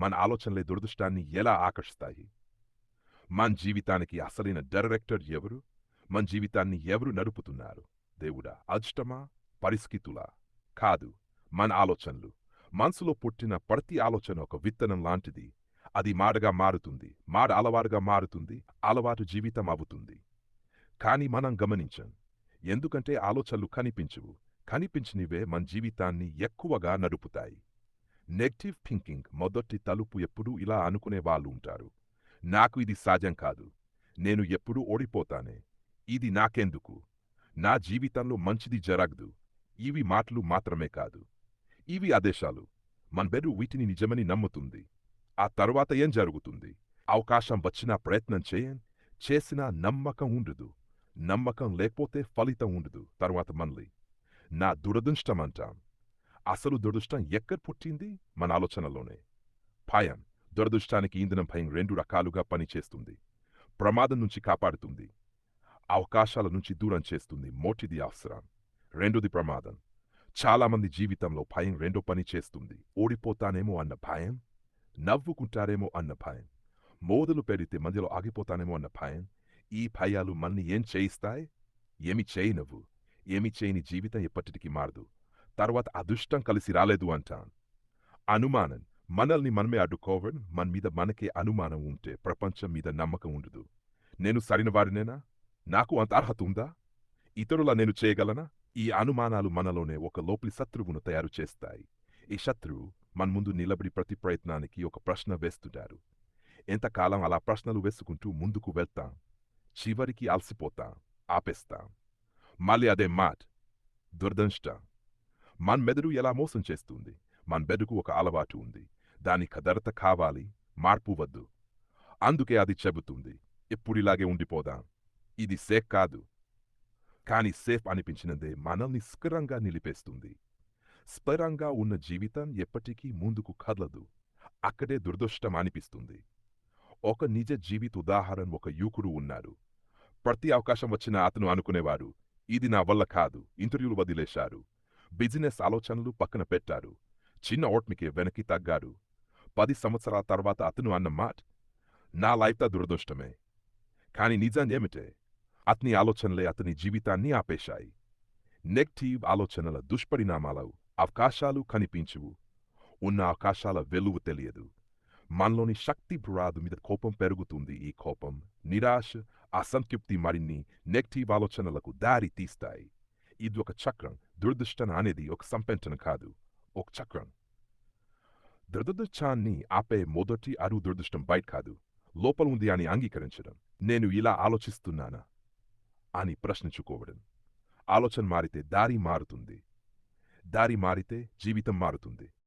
మన ఆలోచనలే దురదృష్టాన్ని ఎలా ఆకర్షిస్తాయి? మన జీవితానికి అసలైన డైరెక్టర్ ఎవరు? మన జీవితాన్ని ఎవరు నడుపుతున్నారు? దేవుడా అదృష్టమా? పరిస్థితులా? కాదు మన ఆలోచనలు. మనసులో పుట్టిన ప్రతి ఆలోచన ఒక విత్తనం లాంటిది. అది మాటగా మారుతుంది మాట అలవాటుగా మారుతుంది అలవాటు జీవితం అవుతుంది. కాని మనం గమనించం ఎందుకంటే ఆలోచనలు కనిపించవు. కనిపించనివే మన జీవితాన్ని ఎక్కువగా నడుపుతాయి. నెగటివ్ థింకింగ్ మొదటి తలుపు ఎప్పుడూ ఇలా అనుకునే వాళ్ళు ఉంటారు. నాకు ఇది సాధ్యం కాదు. నేను ఎప్పుడూ ఓడిపోతానే. ఇది నాకెందుకు? నా జీవితంలో మంచిది జరగదు. ఇవి మాటలు మాత్రమే కాదు. ఇవి ఆదేశాలు. మన బెరు వీటిని నిజమని నమ్ముతుంది. ఆ తర్వాత ఏం జరుగుతుంది? అవకాశం వచ్చినా ప్రయత్నం చేయం చేసినా నమ్మకం ఉండదు. నమ్మకం లేకపోతే ఫలితం ఉండదు. తర్వాత మనలి నా దురదృష్టం అంటాం. అసలు దురదృష్టం ఎక్కడ పుట్టింది? మన ఆలోచనలోనే. భయం దురదృష్టానికి ఇంధనం భయం రెండు రకాలుగా పనిచేస్తుంది. ప్రమాదం నుంచి కాపాడుతుంది. అవకాశాల నుంచి దూరం చేస్తుంది మోటిది అవసరం. రెండోది ప్రమాదం. చాలామంది జీవితంలో భయం రెండో పని చేస్తుంది. ఓడిపోతానేమో అన్న భయం? నవ్వుకుంటారేమో అన్న భయం. మోదలు పెడితే మధ్యలో ఆగిపోతానేమో అన్న భయం? ఈ భయాలు మన్ని ఏం చేయిస్తాయి? ఏమి చేయనవ్వు. ఏమి చేయని జీవితం ఎప్పటికీ మారదు. తర్వాత అదృష్టం కలిసి రాలేదు అంటాను. అనుమానం మనల్ని మనమే అడ్డుకోవడం మన మీద మనకే అనుమానం ఉంటే ప్రపంచం మీద నమ్మకం ఉండదు. నేను సరైన వారినేనా నాకు అంత అర్హత ఉందా? ఇతరుల నేను చేయగలనా? ఈ అనుమానాలు మనలోనే ఒక లోపలి శత్రువును తయారు చేస్తాయి. ఈ శత్రువు మన ముందు నిలబడి ప్రతి ప్రయత్నానికి ఒక ప్రశ్న వేస్తుంటారు. ఎంతకాలం అలా ప్రశ్నలు వేసుకుంటూ ముందుకు వెళ్తాం? చివరికి అలసిపోతాం ఆపేస్తాం. మళ్ళీ అదే మాట దురదృష్టం. మన మెదడు ఎలా మోసం చేస్తుంది? మన మెదడుకు ఒక అలవాటు ఉంది. దాని కదరత కావాలి మార్పు వద్దు. అందుకే అది చెబుతుంది ఎప్పుడిలాగే ఉండిపోదాం. ఇది సేఫ్ కాదు. కాని సేఫ్ అనిపించినదే మనల్ని స్థిరంగా నిలిపేస్తుంది. స్థిరంగా ఉన్న జీవితం ఎప్పటికీ ముందుకు కదలదు. అక్కడే దురదృష్టం అనిపిస్తుంది. ఒక నిజ జీవిత ఉదాహరణ ఒక యువకుడు ఉన్నారు. ప్రతి అవకాశం వచ్చిన అతను అనుకునేవారు ఇది నా వల్ల కాదు ఇంటర్వ్యూలు వదిలేశారు. బిజినెస్ ఆలోచనలు పక్కన పెట్టారు. చిన్న ఓట్మికి వెనక్కి తగ్గారు. పది సంవత్సరాల తర్వాత అతను అన్న మాట నా లైఫ్తా దురదృష్టమే. కాని నిజం ఏమిటే? అతని ఆలోచనలే అతని జీవితాన్ని ఆపేశాయి. నెగటివ్ ఆలోచనల దుష్పరిణామాలు అవకాశాలు కనిపించవు. ఉన్న అవకాశాల వెలువు తెలియదు. మనలోని శక్తి పురాదు మీద కోపం పెరుగుతుంది ఈ కోపం. నిరాశ అసంతృప్తి మరిన్ని నెగటివ్ ఆలోచనలకు దారి తీస్తాయి. ఇది ఒక చక్రం. దురదృష్టం అనేది ఒక సంపెంటన కాదు ఒక చక్రం. దురదృష్టాన్ని ఆపే మొదటి అరు దురదృష్టం బయట కాదు లోపల ఉంది అని అంగీకరించడం. నేను ఇలా ఆలోచిస్తున్నానా? అని ప్రశ్నించుకోవడం. ఆలోచన మారితే దారి మారుతుంది. దారి మారితే జీవితం మారుతుంది.